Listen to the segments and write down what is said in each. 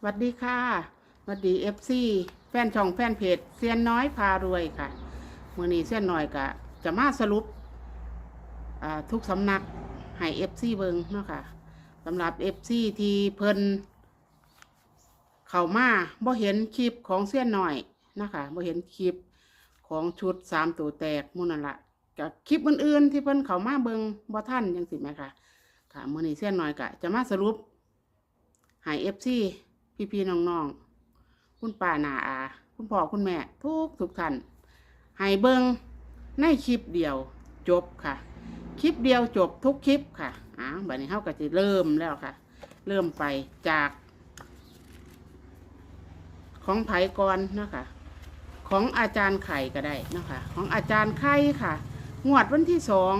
สวัสดีค่ะสวัสดีเอฟซีแฟนช่องแฟนเพจเซียนน้อยพารวยค่ะมื่อนี้เซียนน้อยกะจะมาสรุปทุกสำนักให้เอฟซีเบิงเนาะค่ะสำหรับเอฟซีที่เพิ่นเข้ามาบ่เห็นคลิปของเซียนน้อยนะคะบ่เห็นคลิปของชุดสามตัวแตกมู่นั่นละกับคลิปอื่นๆที่เพิ่นเข้ามาเบิงบ่ทันยังสิไหมค่ะค่ะมื่อนี้เซียนน้อยกะจะมาสรุปใหายเอฟซี พี่พี่ๆน้องๆคุณป้านาอา คุณพ่อคุณแม่ ทุกทุกท่านใหายเบิงในคลิปเดียวจบค่ะ คลิปเดียวจบทุกคลิปค่ะอ่าบัดนี้เขาก็จะเริ่มแล้วค่ะ เริ่มไปจาก ของไผ่กรนะคะของอาจารย์ไข่ก็ได้นะคะ ของอาจารย์ไข่ค่ะ งวดวันที่สอง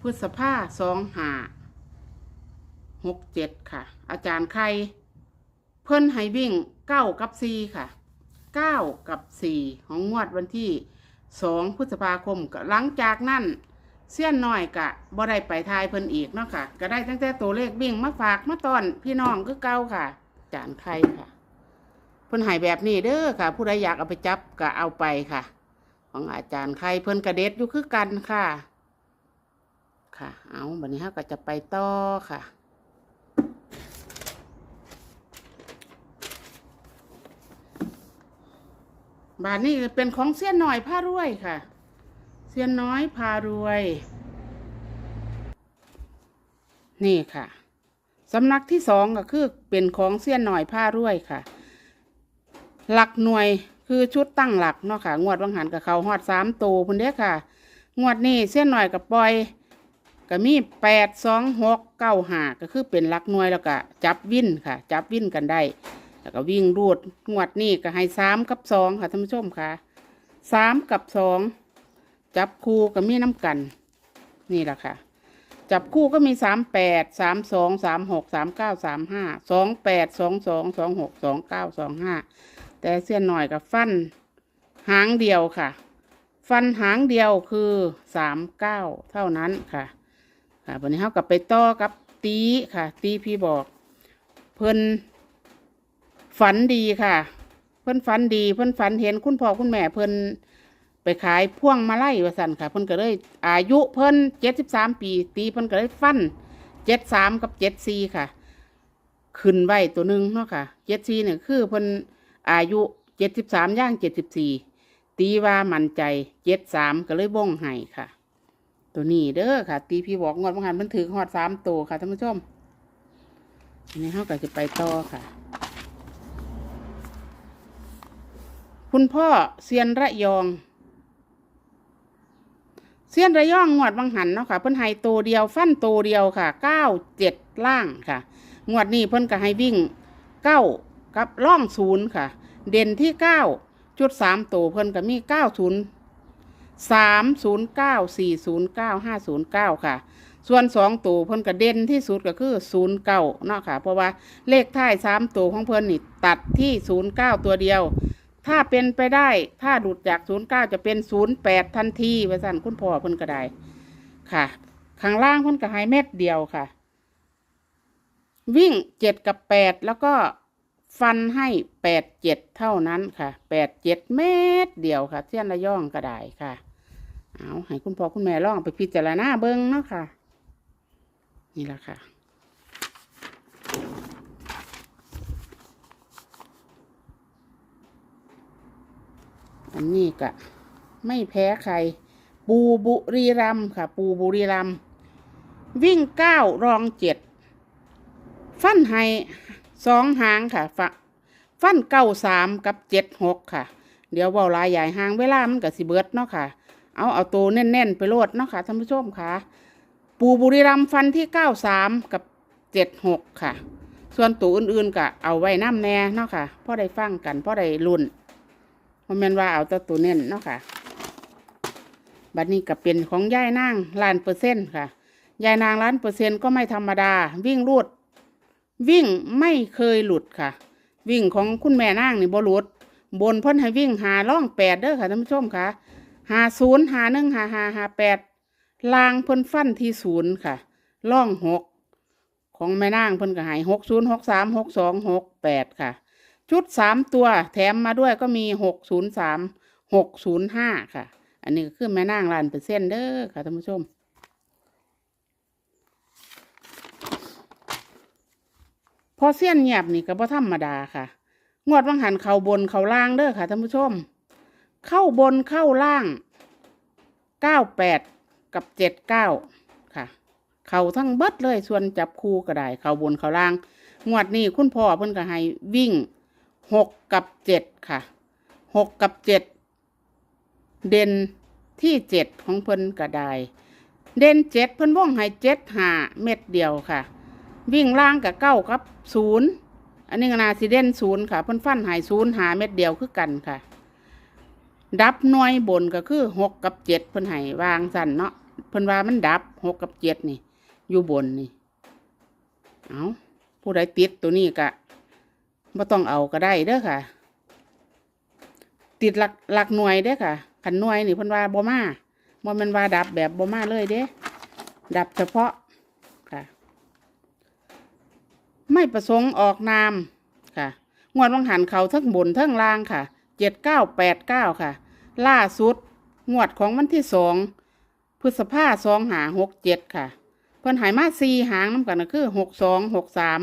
พฤษภาสองหาหกเจ็ดค่ะ อาจารย์ใคร เพิ่นให้วิ่งเก้ากับสี่ค่ะเก้ากับสี่ของงวดวันที่สองพฤษภาคมก็หลังจากนั้นเสี้ยนน้อยกะบ่ได้ไปทายเพิ่นอีกเนาะค่ะ ก็ได้ตั้งแต่ตัวเลขวิ่งมาฝากมาตอนพี่น้องก็เก้าค่ะอาจารย์ใครค่ะ เพิ่นให้แบบนี้เด้อค่ะ ผู้ใดอยากเอาไปจับก็เอาไปค่ะ ของอาจารย์ใครเพิ่นกระเด็ดอยู่คือกันค่ะ ค่ะ เอาบัดนี้เราก็จะไปต่อค่ะ บาทนี้เป็นของเสี้ยนน้อยพารวยค่ะ เสี้ยนน้อยพารวย นี่ค่ะสำนักที่สองก็คือเป็นของเสี้ยนน้อยพารวยค่ะ หลักหน่วยคือชุดตั้งหลักเนาะค่ะ งวดวังหันกับเขาฮอดสามตัวพุ่นเด้ค่ะ งวดนี้เสี้ยนน้อยกับปล่อยก็มีแปดสองหกเก้าหาก็คือเป็นหลักหน่วยแล้วก็จับวินค่ะ จับวินกันได้ แล้วก็วิ่งรูดงวดนี่ก็ให้สามกับสองค่ะท่านผู้ชมค่ะสามกับสองจับคู่ก็มีน้ำกัน นี่แหละค่ะ จับคู่ก็มีสามแปดสามสองสามหกสามเก้าสามห้าสองแปดสองสองสองหกสองเก้าสองห้าแต่เสี้ยนหน่อยกับฟันหางเดียวค่ะ ฟันหางเดียวคือสามเก้าเท่านั้นค่ะค่ะวันนี้เขากับไปต่อกับตีค่ะ ตีพี่บอก เพิ่น ฝันดีค่ะ เพิ่นฝันดี เพิ่นฝันเห็นคุณพ่อคุณแม่เพิ่นไปขายพ่วงมาไล่ว่าสั่นค่ะ เพิ่นก็เลยอายุเพิ่นเจ็ดสิบสามปี ตีเพิ่นก็เลยฟันเจ็ดสามกับเจ็ดสี่ค่ะ ขึ้นไว้ตัวหนึ่งเนาะค่ะเจ็ดสี่เนี่ยคือเพิ่นอายุเจ็ดสิบสามย่างเจ็ดสิบสี่ตีว่ามั่นใจเจ็ดสามก็เลยบ้งให้ค่ะ ตัวนี้เด้อค่ะ ตีพี่บอกงดบางหันมันถือหอดสามตัวค่ะท่านผู้ชมอันนี้เขาก็จะไปต่อค่ะ คุณพ่อเซียนระยองเซียนระยองงวดบางหันเนาะค่ะเพิ่นให้โตวเดียวฟันโตวเดียวค่ะเก้าเจ็ดล่างค่ะ งวดนี้เพิ่นก็ให้วิ่งเก้ากับล่องศูนย์ค่ะ เด่นที่เก้าจุดสามตัวเพิ่นก็มีเก้าศูนย์สามศูนย์เก้าสี่ศูนย์เก้าห้าศูนย์เก้าค่ะ ส่วนสองตัวเพิ่นก็เด่นที่สุดก็คือศูนย์เก้าเนาะค่ะ เพราะว่าเลขท้ายสามตัวของเพิ่นนี่ตัดที่ศูนย์เก้าตัวเดียว ถ้าเป็นไปได้ ถ้าดูดจากศูนย์เก้าจะเป็นศูนย์แปดทันทีว่าสั่นคุณพ่อเพิ่นก็ได้ ค่ะ ข้างล่างเพิ่นก็ให้เม็ดเดียวค่ะ วิ่งเจ็ดกับแปดแล้วก็ฟันให้แปดเจ็ดเท่านั้นค่ะแปดเจ็ดเม็ดเดียวค่ะเส้นระย่องก็ได้ค่ะ เอาให้คุณพ่อคุณแม่ลองไปพิจารณาเบิ้งเนาะค่ะ นี่แหละค่ะ อันนี้ก็ไม่แพ้ใคร ปูบุรีรัมค่ะ ปูบุรีรัมวิ่งเก้ารองเจ็ดฟันให้สองหางค่ะฟฟันเก้าสามกับเจ็ดหกค่ะ เดี๋ยวเบาลายใหญ่หางเวลามันกับสิเบิร์ดเนาะค่ะ เอาเอาตัวแน่นๆ ไปโลดเนาะค่ะท่านผู้ชมค่ะ ปูบุรีรัมฟันที่เก้าสามกับเจ็ดหกค่ะ ส่วนตัวอื่นๆก็เอาไว้น้ำแน่เนาะค่ะพ่อได้ฟังกันพ่อได้รุ่น มันแม่นว่าเอาแต่ตัวเน้นเนาะค่ะ บัดนี้ก็เป็นของยายนางล้านเปอร์เซ็นต์ค่ะยายนางล้านเปอร์เซ็นต์ก็ไม่ธรรมดา วิ่งรูด วิ่งไม่เคยหลุดค่ะ วิ่งของคุณแม่นางนี่บ่หลุด บนพ่นให้วิ่งหาล่องแปดเด้อค่ะท่านผู้ชมค่ะหาศูนย์หาหนึ่งหาหาหาแปดลางเพ่นฟันที่ศูนย์ค่ะล่องหกของแม่นางเพิ่นก็ให้หกศูนย์หกสามหกสองหกแปดค่ะ ชุดสามตัวแถมมาด้วยก็มีหกศูนย์สามหกศูนย์ห้าค่ะ อันนี้ก็คือแม่นางล้านเปอร์เซ็นต์เด้อค่ะท่านผู้ชม พอเสี้ยนเงียบนี่ก็บ่ธรรมดาค่ะ งวดวังหันเข้าบนเข้าล่างเด้อค่ะท่านผู้ชม เข้าบนเข้าล่างเก้าแปดกับเจ็ดเก้าค่ะ เข้าทั้งเบิดเลยส่วนจับคู่ก็ได้ เข้าบนเข้าล่าง งวดนี้คุณพ่อเพิ่นก็ให้วิ่ง หกกับเจ็ดค่ะหกกับเจ็ดเด่นที่เจ็ดของเพิ่นก็ได้เด่นเจ็ดเพิ่นว่องให้เจ็ดหาเม็ดเดียวค่ะ วิ่งล่างกับเก้ากับศูนย์อันนี้นาสิเด่นศูนย์ค่ะเพิ่นฟันหายศูนย์หาเม็ดเดียวคือกันค่ะ ดับหน่วยบนก็คือหกกับเจ็ดเพิ่นให้วางสั่นเนาะเพิ่นว่ามันดับหกกับเจ็ดนี่ อยู่บนนี่ เอาผู้ใดติดตัวนี้ก็ บ่ต้องเอาก็ได้เด้อค่ะ ติดหลักหลักหน่วยเด้อค่ะขันหน่วยนี่เพิ่นว่าบ่มาบ่ม่นว่าดับแบบบ่มาเลยเด้ดับเฉพาะค่ะ ไม่ประสงค์ออกนามค่ะงวดวังหันเขาทั้งบนทั้งล่างค่ะเจ็ดเก้าแปดเก้าค่ะ ล่าสุด งวดของวันที่สองพฤษภาสองหาหกเจ็ดค่ะ เพิ่นหายมาสี่หางน้ำกันก็คือหกสองหกสาม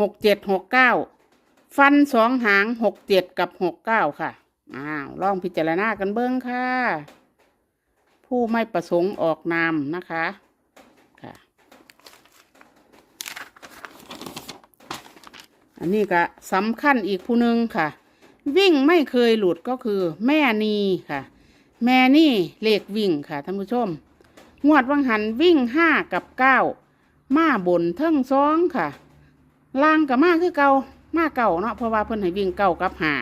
หกเจ็ดหกเก้า ฟันสองหางหกเจ็ดกับหกเก้าค่ะ อ้าว ลองพิจารณากันเบิ้งค่ะ ผู้ไม่ประสงค์ออกนามนะคะ ค่ะ อันนี้ก็สำคัญอีกผู้หนึ่งค่ะ วิ่งไม่เคยหลุดก็คือ แม่นีค่ะ แม่นี่เลขวิ่งค่ะท่านผู้ชม งวดวังหันวิ่งห้ากับเก้ามาบนเทิงสองค่ะล่างกับมาคือเก่า มาเก่าเนาะเพราะว่าเพิ่นให้วิ่งเก้ากับหา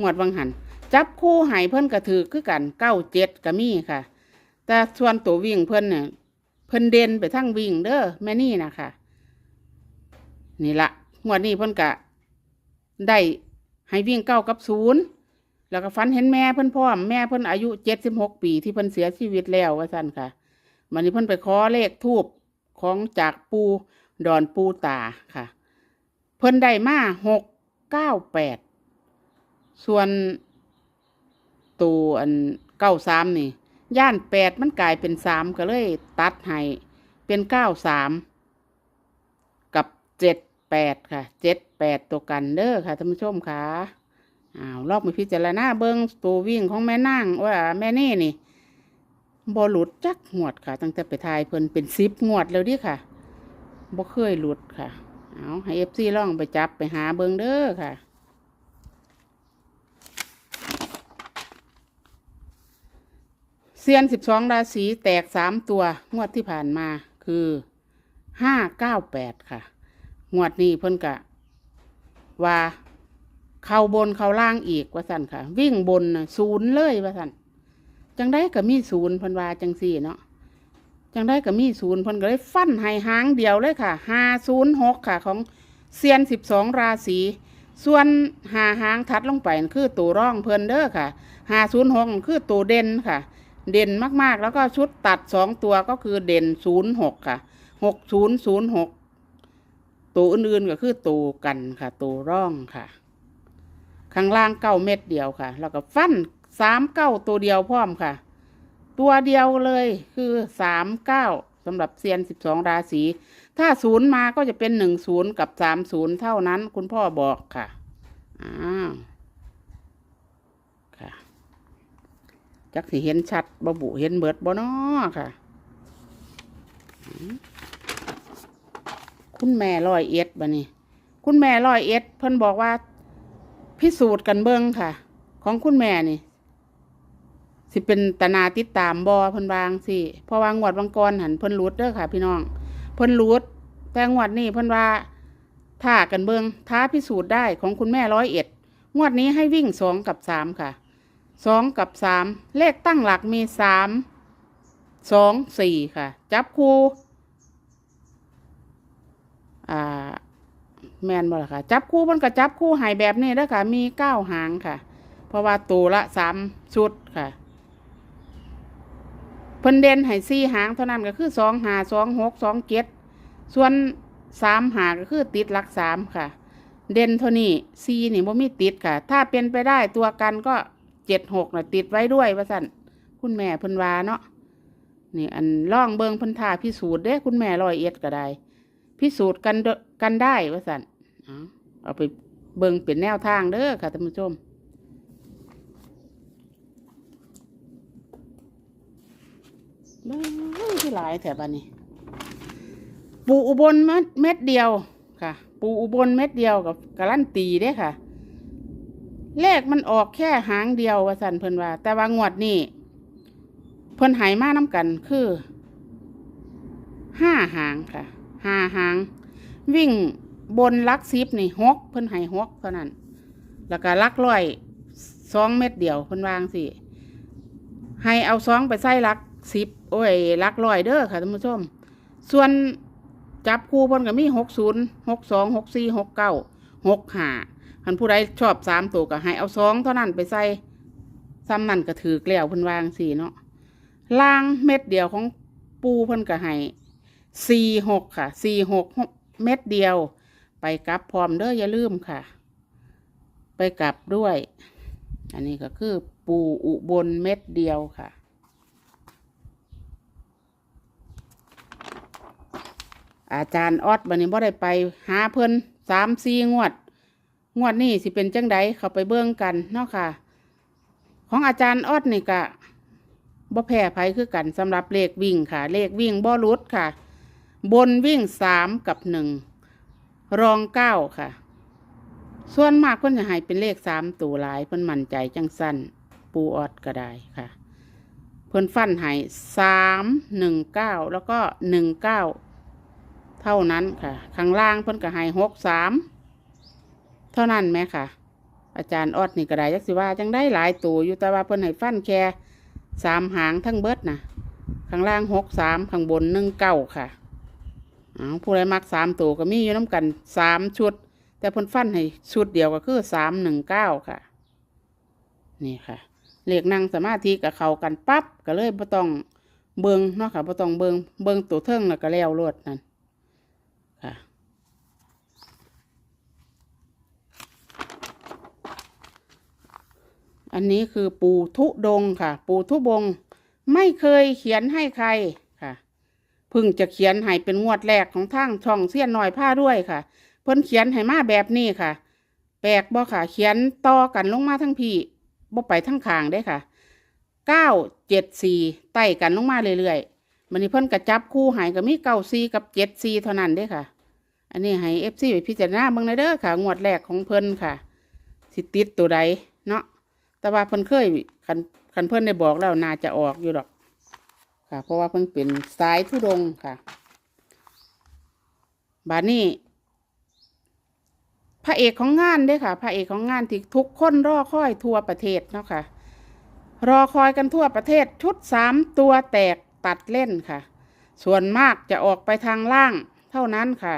งวดวังหัน จับคู่ให้เพิ่นกระถือคือกันเก้าเจ็ดก็มีค่ะ แต่ส่วนตัววิ่งเพิ่นเนี่ยเพิ่นเด่นไปทั้งวิ่งเด้อแม่นี่นะคะนี่ละงวดนี้เพิ่นกะได้ให้วิ่งเก้ากับศูนย์แล้วก็ฝันเห็นแม่เพิ่นพร้อมแม่เพิ่นอายุเจ็ดสิบหกปีที่เพิ่นเสียชีวิตแล้วว่าสั่นค่ะวันนี้เพิ่นไปขอเลขทูบของจากปูดอนปูตาค่ะ เพิ่นได้มาหกเก้าแปดส่วนตัวอันเก้าสามนี่ ย่านแปดมันกลายเป็นสามก็เลยตัดให้เป็นเก้าสามกับเจ็ดแปดค่ะเจ็ดแปดตัวกันเด้อค่ะท่านผู้ชมค่ะอ้าวลอกมาพิจารณาเบิ้งตัววิ่งของแม่นางว่าแม่นี่นี่บอหลุดจักงวดค่ะ ตั้งแต่ไปทายเพิ่นเป็นซิปงวดแล้วดิค่ะบ่เคยหลุดค่ะ เอาให้เอฟซีล่องไปจับไปหาเบิงเด้อค่ะ เซียนสิบสองราศีแตกสามตัว งวดที่ผ่านมาคือห้าเก้าแปดค่ะ งวดนี้เพิ่นกะ ว่าเข้าบนเข้าล่างอีกว่าสั่นค่ะ วิ่งบนนะศูนย์เลยว่าสั่นจังได้ก็มีศูนย์พิ่นวาจังสี่เนาะ จังได้ก็มีศูนย์เพิ่นก็เลยฟันให้หางเดียวเลยค่ะห้าศูนย์หกค่ะของเซียนสิบสองราศีส่วนหาหางทัดลงไปคือตัวร่องเพิ่นเด้อค่ะห้าศูนย์หกคือตัวเด่นค่ะ เด่นมากๆ แล้วก็ชุดตัดสองตัวก็คือเด่นศูนย์หกค่ะหกศูนย์ศูนย์หกตัวอื่นๆก็คือตัวกันค่ะ ตัวร่องค่ะ ข้างล่างเก้าเม็ดเดียวค่ะ แล้วก็ฟันสามเก้าตัวเดียวพร้อมค่ะ ตัวเดียวเลยคือสามเก้าสำหรับเซียนสิบสองราศี ถ้าศูนย์มาก็จะเป็นหนึ่งศูนย์กับสามศูนย์เท่านั้น คุณพ่อบอกค่ะอ้าวค่ะจักสิเห็นชัดบ่บุเห็นเบิดบ่นอค่ะ คุณแม่ร้อยเอ็ดบะนี่คุณแม่ร้อยเอ็ด เพิ่นบอกว่าพิสูจน์กันเบิ่งค่ะ ของคุณแม่นี่ สิเป็นตนาติดตามบอเพิ่นวางสิพราะว่างงวดวังกรหันเพิ่นรูดเด้อค่ะ พี่น้องเพิ่นรูดแต่งวดนี้เพิ่นว่าท่ากันเบิงท้าพิสูจน์ได้ของคุณแม่ร้อยเอ็ดงวดนี้ให้วิ่งสองกับสามค่ะสองกับสามเลขตั้งหลักมีสามสองสี่ค่ะ จับคู่อ่าแมนบ่ล่ะค่ะ จับคู่มันก็จับคู่หายแบบนี้แล้วค่ะ มีเก้าหางค่ะ เพราะว่าตัวละสามชุดค่ะ เพิ่นเด่นให้สี่หางเท่านั้นก็คือสองหาสองหกสองเจ็ดส่วนสามหาก็คือติดหลักสามค่ะ เด่นเท่านี้ซีนี่บ่มีติดค่ะ ถ้าเป็นไปได้ตัวกันก็เจ็ดหกน่ะติดไว้ด้วยว่าสั่นคุณแม่เพิ่นวาเนาะนี่อันล่องเบิงพิ่นทาพิสูจน์เด้คุณแม่รอยเอ็ดก็ได้ พิสูจน์กันกันได้ว่าสั่นเอาเอาไปเบิงเป็นแนวทางเด้อค่ะท่านผู้ชม บ้ยที่หลายแถวบ้านนี้ ปูอุบลเม็ดเดียวค่ะ ปูอุบลเม็ดเดียวกับกระลั่นตีเด้ค่ะ เลขมันออกแค่หางเดียวว่าสันเพิ่นว่า แต่ว่างวดนี้เพิ่นหายมาน้ำกันคือห้าหางค่ะห้าหาง วิ่งบนลักซิบนี่หกเพิ่นหายหกเท่านั้น แล้วก็ลักร้อยสองเม็ดเดียวเพิ่นวางสิให้เอาซองไปใส่ลักสิบ โอ้ยลักร้อยเด้อค่ะท่านผู้ชม ส่วนจับคู่เพิ่นก็มีหกศูนย์หกสองหกสี่หกเก้าหกห้าคันผู้ใดชอบสามตัวก็ให้เอาซองเท่านั้นไปใส่ซ้ำนั่นก็ถือเกลียวเพิ่นวางสี่เนาะล่างเม็ดเดียวของปูเพิ่นก็ให้สี่หกค่ะสี่หกเม็ดเดียว ไปกลับพร้อมเด้ออย่าลืมค่ะ ไปกลับด้วย อันนี้ก็คือปูอุบลเม็ดเดียวค่ะ อาจารย์ออดบันนี้บ่ได้ไปหาเพิ่นสามสี่งวด งวดนี้สิเป็นจังใดเขาไปเบิ่งกันเนาะค่ะ ของอาจารย์ออดนี่ก็บ่แพ้ไผคือกันสำหรับเลขวิ่งค่ะ เลขวิ่งบ่หลุดค่ะ บนวิ่งสามกับหนึ่งรองเก้าค่ะ ส่วนมากเพิ่นจะให้เป็นเลขสามตัวหลายเพิ่นมั่นใจจังสั้นปูออดก็ได้ค่ะ เพิ่นฟันให้สามหนึ่งเก้าแล้วก็หนึ่งเก้า เท่านั้นค่ะ ข้างล่างเพิ่นก็ให้หกสามเท่านั้นไหมค่ะ อาจารย์ออดนี่ก็ได้ยักสิว่าจังได้หลายตัวอยู่แต่ว่าเพิ่นให้ฟันแค่สามหางทั้งเบิดนะข้างล่างหกสามข้างบนหนึ่งเก้าค่ะเอาผู้ใดมักสามตัวก็มีอยู่น้ำกันสามชุด แต่เพ้นฟันให้ชุดเดียวก็คือสามหนึ่งเก้าค่ะ นี่ค่ะเลขนั่งสมาธิกับเขากันปั๊บก็เลยบ่ต้องเบิงเนาะค่ะบ่ต้องเบิงเบิงตัวเทิงแล้วก็แล้วรวดนั่น อันนี้คือปู่ทุดงค่ะ ปู่ทุบง ไม่เคยเขียนให้ใครค่ะเพิ่งจะเขียนให้เป็นงวดแรกของทางช่องเสี้ยนหน่อยผ้าด้วยค่ะ เพิ่นเขียนให้มาแบบนี้ค่ะ แปลกบ่ค่ะ เขียนต่อกันลงมาทั้งพี่บ่ไปทั้งขางได้ค่ะเก้าเจ็ดสี่ไต่กันลงมาเรื่อยๆมันนี้เพิ่นกระจับคู่หายก็มีเก้าสี่กับเจ็ดสี่เท่านั้นเด้ค่ะ อันนี้ให้เอฟซีไปพิจารณาเบิ่งในอยเด้อค่ะ งวดแรกของเพิ่นค่ะ สิติดตัวใดเนาะ แต่ว่าเพิ่นเคยคันคันเพิ่นได้บอกแล้วน่าจะออกอยู่ดอก ค่ะ เพราะว่าเพิ่นเป็นสายทุดงค่ะ บาดนี้ พระเอกของงานเด้อค่ะ พระเอกของงานที่ทุกคนรอคอยทั่วประเทศเนาะค่ะ รอคอยกันทั่วประเทศชุดสามตัวแตกตัดเล่นค่ะ ส่วนมากจะออกไปทางล่างเท่านั้นค่ะ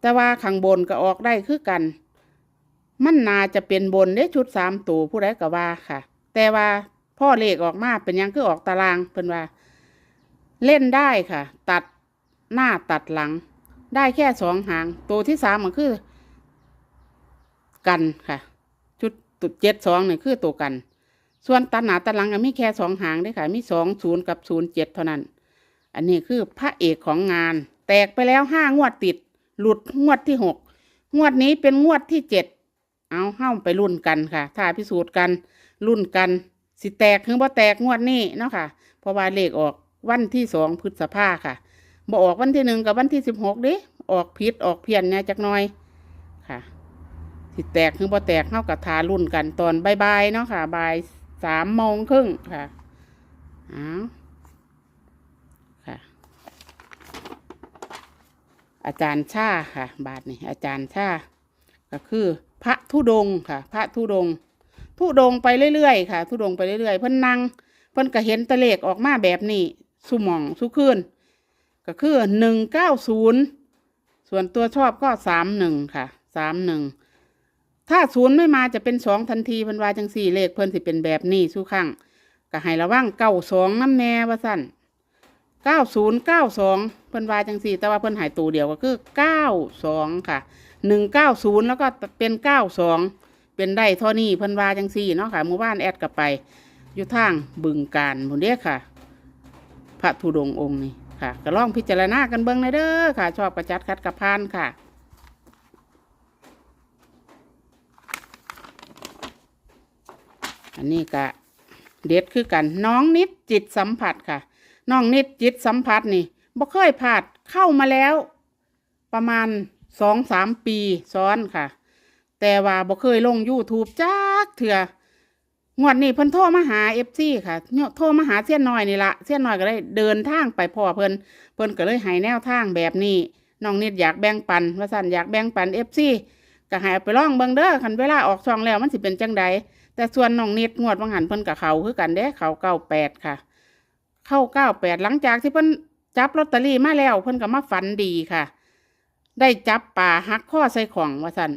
แต่ว่าข้างบนก็ออกได้คือกัน มันนาจะเป็นบนได้ชุดสามตัวผู้ใดก็ว่าค่ะ แต่ว่าพ่อเลขออกมาเป็นยังคือออกตารางเพิ่นว่า เล่นได้ค่ะ ตัดหน้าตัดหลัง ได้แค่สองหาง ตัวที่สามก็คือ กันค่ะชุดตุดเจ็ดสองเนี่ยคือตัวกัน ส่วนตัดหนาตัดหลังก็มีแค่สองหางได้ค่ะ มีสองศูนย์กับศูนย์เจ็ดเท่านั้น อันนี้คือพระเอกของงาน แตกไปแล้วห้างวดติด หลุดงวดที่หกงวดนี้เป็นงวดที่เจ็ด เอาเข้าไปรุ่นกันค่ะถ้าพิสูจน์กันรุ่นกัน สิแตกหรือบ่แตกงวดนี้เนาะค่ะ เพราะว่าเลขออกวันที่สองพฤษภาค่ะบ่ออกวันที่หนึ่งกับวันที่สิบหกเด้ออกผิดออกเพี้ยนเนี่ยจักหน่อยค่ะสิแตกหรือบ่แตกเข้ากับทารุ่นกันตอนบ่ายๆเนาะค่ะบ่ายสามโมงครึ่งค่ะอ้าวค่ะ อาจารย์ชาค่ะ บาทนี่อาจารย์ชาก็คือ พระธุดงค่ะ พระธุดงธุดงไปเรื่อยๆค่ะธุดงไปเรื่อยๆ เพิ่นนั่งเพิ่นก็เห็นตะเลขออกมาแบบนี้สุหมองสุคืนก็คือหนึ่งเก้าศูนย์ส่วนตัวชอบก็สามหนึ่งค่ะสามหนึ่งถ้าศูนย์ไม่มาจะเป็นสองทันทีเพิ่นว่าจังสี่เลขเพิ่นสิเป็นแบบนี้สู้ข้างก็ให้ระวังเก้าสองน้ำแน่ว่าสั่นเก้าศูนย์เก้าสองเพิ่นว่าจังสี่ แต่ว่าเพิ่นหายตัวเดียวก็คือเก้าสองค่ะ หนึ่งเก้าศูนย์แล้วก็เป็นเก้าสองเป็นได้เท่านี้เพิ่นว่าจังสี่เนาะค่ะหมู่บ้านแอดกลับไป อยู่ทางบึงการหมดเด้อค่ะ พระธุดงองค์นี้ค่ะก็ลองพิจารณากันเบิ่งในอยเด้อค่ะ ชอบกระจัดคัดกระพานค่ะอันนี้ก็เด็ดคือกัน น้องนิดจิตสัมผัสค่ะ น้องนิดจิตสัมผัสนี่บ่เคยพลาดเข้ามาแล้ว ประมาณ สองสามปีซ้อนค่ะ แต่ว่าบ่เคยลง YouTube จักเถื่องวดนี้เพิ่นโทรมาหา FC ค่ะเนี่ยโทรมาหาเสี้ยนน้อยนี่ละเสี้ยนน้อยก็ได้เดินทางไปพ่อเพิ่นเพิ่นก็เลยให้แนวทางแบบนี้น้องนิดอยากแบ่งปันว่าสั่นอยากแบ่งปัน FC ก็ให้เอาไปล่องเบิ่งเด้อคันเวลาออกช่องแล้วมันสิเป็นจังใดแต่ส่วนน้องนิดงวดวังหันเพิ่นกับเขาคือกันเด้เขาเก้าแปดค่ะ เข้าเก้าแปดหลังจากที่เพิ่นจับลอตเตอรี่มาแล้ว เพิ่นก็มาฝันดีค่ะ ได้จับป่าหักข้อใส่ของว่าสัน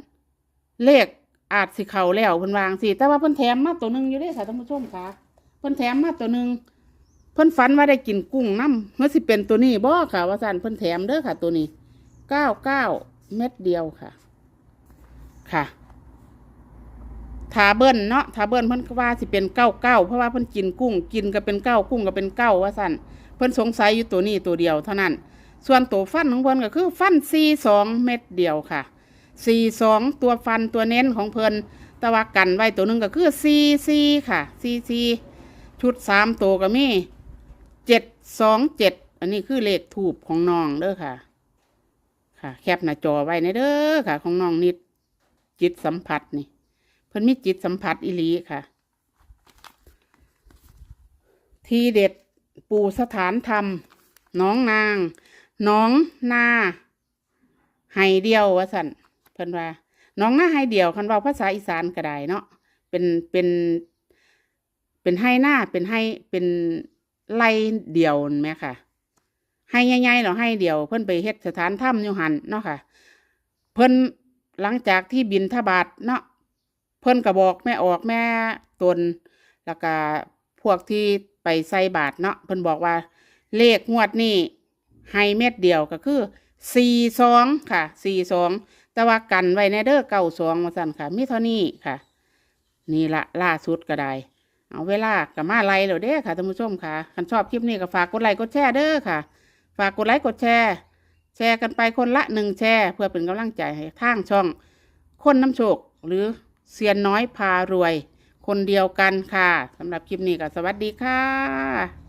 เลขอาจสิเขาแล้วเพิ่นวางสิแต่ว่าเพิ่นแถมมาตัวหนึ่งอยู่เด้ค่ะท่านผู้ชมค่ะเพิ่นแถมมาตัวหนึ่งเพิ่นฝันว่าได้กินกุ้งน้ำเมื่อสิเป็นตัวนี้บ่ค่ะว่าสันเพิ่นแถมเด้อค่ะ ตัวนี้เก้าเก้าเม็ดเดียวค่ะ ค่ะทาเบิ้ลเนาะทาเบิ้ลเพิ่นว่าสิเป็นเก้าเก้าเพราะว่าเพิ่นกินกุ้ง กินก็เป็นเก้ากุ้งก็เป็นเก้าว่าสันเพิ่นสงสัยอยู่ตัวนี้ตัวเดียวเท่านั้น ส่วนตัวฟันของเพิ่นก็คือฟันซีสองเม็ดเดียวค่ะซีสองตัวฟันตัวเน้นของเพิ่นต่ว่ากันไว้ตัวหนึงก็คือซีซีค่ะซีซีชุดสามตัวก็มีเจ็ดสองเจ็ดอันนี้คือเลขถูกของน้องเด้อค่ะ ค่ะ แคปหน้าจอไว้ในเด้อค่ะ ของน้องนิดจิตสัมผัสนี่ เพิ่นมีจิตสัมผัสอิลีค่ะ ทีเด็ดปูสถานธรรมน้องนาง น้องนาไฮเดียววะสันเพิ่นว่าน้องหน้าไฮเดียวคันว่าภาษาอีสานก็ได้เนาะเป็นเป็น เป็นไฮหน้าเป็นไฮเป็นไล่เดียวนั่นแหมค่ะไฮใหญ่ๆเหรอไฮเดียว เพิ่นไปเฮ็ดสถานถ้ำยูหันเนาะค่ะ เพิ่นหลังจากที่บินทบาทเนาะเพิ่นก็บอกแม่ออกแม่ตนแล้วก็พวกที่ไปใส่บาทเนาะเพิ่นบอกว่าเลขงวดนี้ ให้เม็ดเดียวก็คือสี่สองค่ะสี่สองแต่ว่ากันไว้ในเด้อเก้าสองมาสั่นค่ะมีเท่านี้ค่ะ นี่ละล่าสุดก็ได้ เอาเวลากับมาไล่แล้วเด้อค่ะท่านผู้ชมค่ะคันชอบคลิปนี้ก็ฝากกดไลค์กดแชร์เด้อค่ะ ฝากกดไลค์กดแชร์ แชร์กันไปคนละหนึ่งแชร์เพื่อเป็นกำลังใจให้ทางช่อง คนน้ำโชคหรือเซียนน้อยพารวย คนเดียวกันค่ะสำหรับคลิปนี้ก็สวัสดีค่ะ